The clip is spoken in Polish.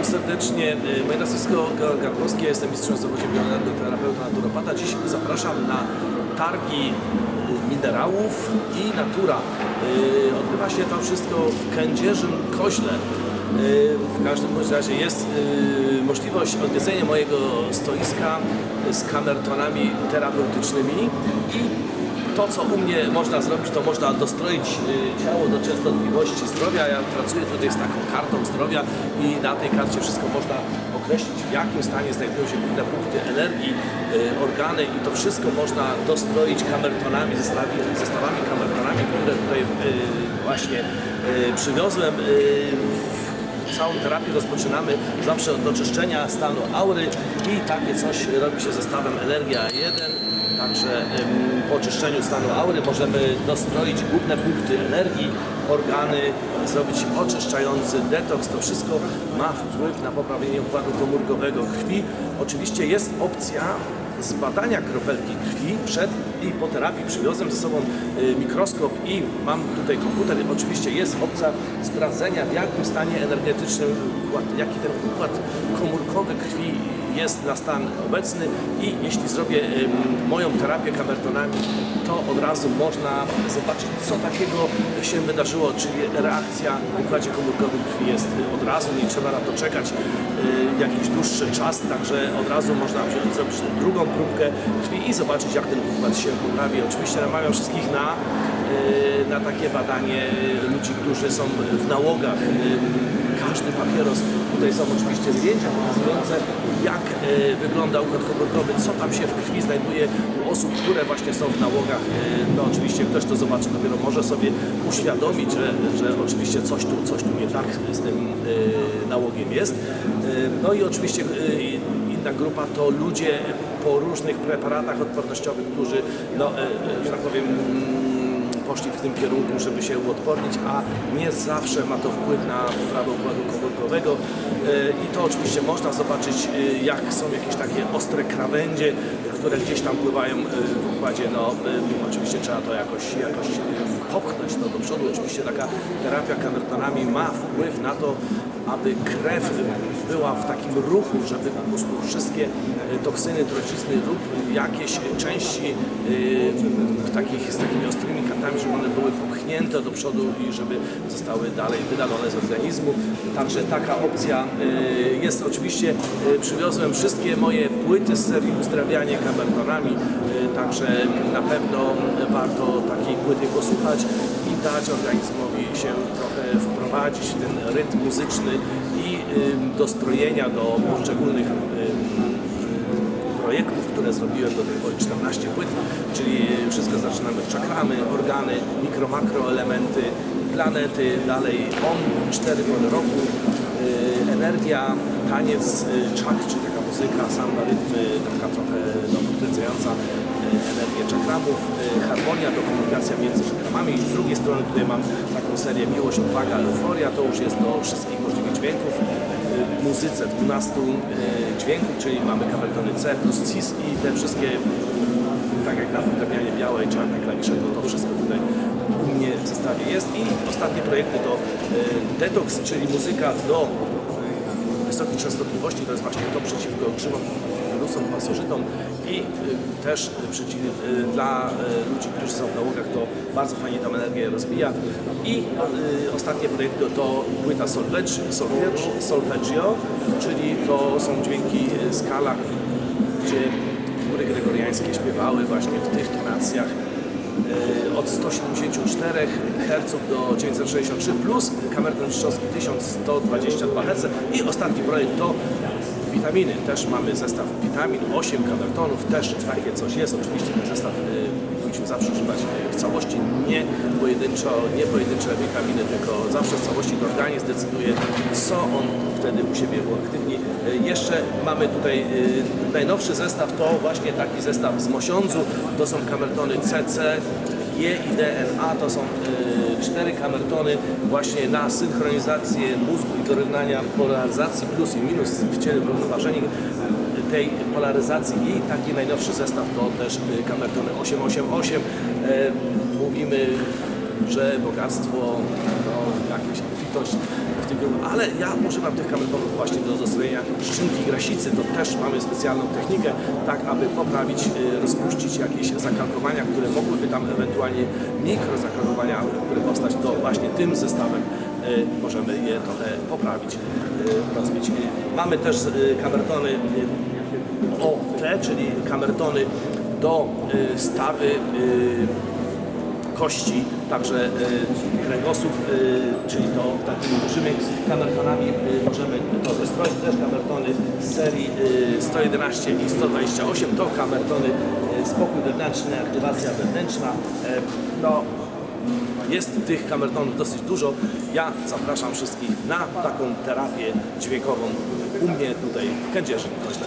Witam serdecznie. Y, Moje nazwisko Georg Garbowski, ja jestem mistrzem zawodzie bioenergoterapeuta naturopata. Dziś zapraszam na targi y, minerałów i natura. Y, Odbywa się to wszystko w Kędzierzyn Koźle. W każdym razie jest możliwość odwiedzenia mojego stoiska z kamertonami terapeutycznymi i to, co u mnie można zrobić, to można dostroić y, ciało do częstotliwości zdrowia. Ja pracuję tutaj z taką kartą zdrowia i na tej karcie wszystko można określić, w jakim stanie znajdują się główne punkty energii, y, organy i to wszystko można dostroić kamertonami, zestawi, zestawami kamertonami, które tutaj y, właśnie przywiozłem. Całą terapię rozpoczynamy zawsze od oczyszczenia stanu aury i takie coś robi się zestawem Energia 1. Także po oczyszczeniu stanu aury możemy dostroić główne punkty energii, organy, zrobić oczyszczający detoks. To wszystko ma wpływ na poprawienie układu komórkowego krwi. Oczywiście jest opcja zbadania kropelki krwi przed i po terapii. Przywiozłem ze sobą y, mikroskop i mam tutaj komputer. Oczywiście jest opcja sprawdzenia w jakim stanie energetycznym, jaki ten układ komórkowy jest na stan obecny i jeśli zrobię moją terapię kamertonami, to od razu można zobaczyć, co takiego się wydarzyło, czyli reakcja w układzie komórkowym krwi jest y, od razu, nie trzeba na to czekać y, jakiś dłuższy czas, także od razu można wziąć, zrobić drugą próbkę krwi i zobaczyć, jak ten układ się poprawi. Oczywiście namawiam wszystkich na, y, na takie badanie ludzi, którzy są w nałogach. Każdy papieros, tutaj są oczywiście zdjęcia pokazujące, jak y, wygląda układ komórkowy, co tam się w krwi znajduje u osób, które właśnie są w nałogach. Y, No oczywiście ktoś to zobaczy, dopiero może sobie uświadomić, że, że oczywiście coś tu, coś tu nie tak z tym y, nałogiem jest. No i oczywiście inna grupa to ludzie po różnych preparatach odpornościowych, którzy, no, e, e, że tak powiem, poszli w tym kierunku, żeby się uodpornić, a nie zawsze ma to wpływ na poprawę układu komórkowego. E, I to oczywiście można zobaczyć, e, jak są jakieś takie ostre krawędzie, które gdzieś tam pływają e, w układzie. No, e, oczywiście trzeba to jakoś, jakoś e, popchnąć to do przodu. Oczywiście taka terapia kamertonami ma wpływ na to, aby krew była w takim ruchu, żeby po prostu wszystkie toksyny, trucizny lub jakieś części takich, z takimi ostrymi kartami, żeby one były popchnięte do przodu i żeby zostały dalej wydalone z organizmu. Także taka opcja jest. Oczywiście przywiozłem wszystkie moje płyty z serii uzdrawianie kamertonami, e, także na pewno warto takiej płyty posłuchać i dać organizmowi się trochę wprowadzić w ten rytm muzyczny i dostrojenia do poszczególnych projektów, które zrobiłem do tej pory. 14 płyt, czyli wszystko zaczynamy od czakramy, organy, mikro, makro elementy, planety, dalej on, cztery pory roku, y, energia, taniec, y, czak, taka muzyka, samba, rytmy, taka trochę no, podkręcająca energię czakramów, y, harmonia to komunikacja między czakramami z drugiej strony tutaj mam taką serię miłość, odwaga, euforia, to już jest do wszystkich możliwych dźwięków, w muzyce 12 y, dźwięków, czyli mamy kamertony C plus CIS i te wszystkie, tak jak na fortepianie białe i czarne klawisze, to, to wszystko tutaj u mnie w zestawie jest. I ostatnie projekty to Detox, czyli muzyka do wysokich częstotliwości, to jest właśnie to przeciwko grzybom, wirusom, pasożytom i y, też y, przeciw, y, dla ludzi, którzy są w nałogach, to bardzo fajnie tam energię rozwija. I ostatnie projekty to płyta solfeggi, solfeggi, solfeggio, czyli to są dźwięki skala, gdzie chóry gregoriańskie śpiewały właśnie w tych tonacjach od 174 Hz do 963 plus kamerton czczowski 1122 Hz i ostatni projekt to witaminy. Też mamy zestaw witamin, 8 kamertonów, też takie coś jest. Oczywiście ten zestaw y, powinniśmy zawsze używać w całości, nie pojedynczo, nie pojedyncze witaminy, tylko zawsze w całości to organizm decyduje, co on wtedy u siebie uaktywni. Y, Jeszcze mamy tutaj y, najnowszy zestaw, to właśnie taki zestaw z mosiądzu, to są kamertony CC, G i DNA, to są y, cztery kamertony właśnie na synchronizację mózgu i dorównania polaryzacji plus i minus w ciele tej polaryzacji i taki najnowszy zestaw to też y, kamertony 888. E, Mówimy, że bogactwo, no, jakieś obfitość ale ja używam tych kamertonów właśnie do dostrojenia szczynki grasicy. To też mamy specjalną technikę, tak aby poprawić, y, rozpuścić jakieś zakalkowania, które mogłyby tam ewentualnie mikrozakalkowania, które powstać, to właśnie tym zestawem y, możemy je trochę poprawić, y, rozbić. Mamy też kamertony OT, czyli kamertony do stawy kości, także y, kręgosłup, y, czyli to takimi dużymi kamertonami y, możemy to zestroić. Też kamertony z serii y, 111 i 128 to kamertony spokój wewnętrzny, aktywacja wewnętrzna. Y, no, jest tych kamertonów dosyć dużo. Ja zapraszam wszystkich na taką terapię dźwiękową u mnie tutaj w Kędzierzy. Myślę.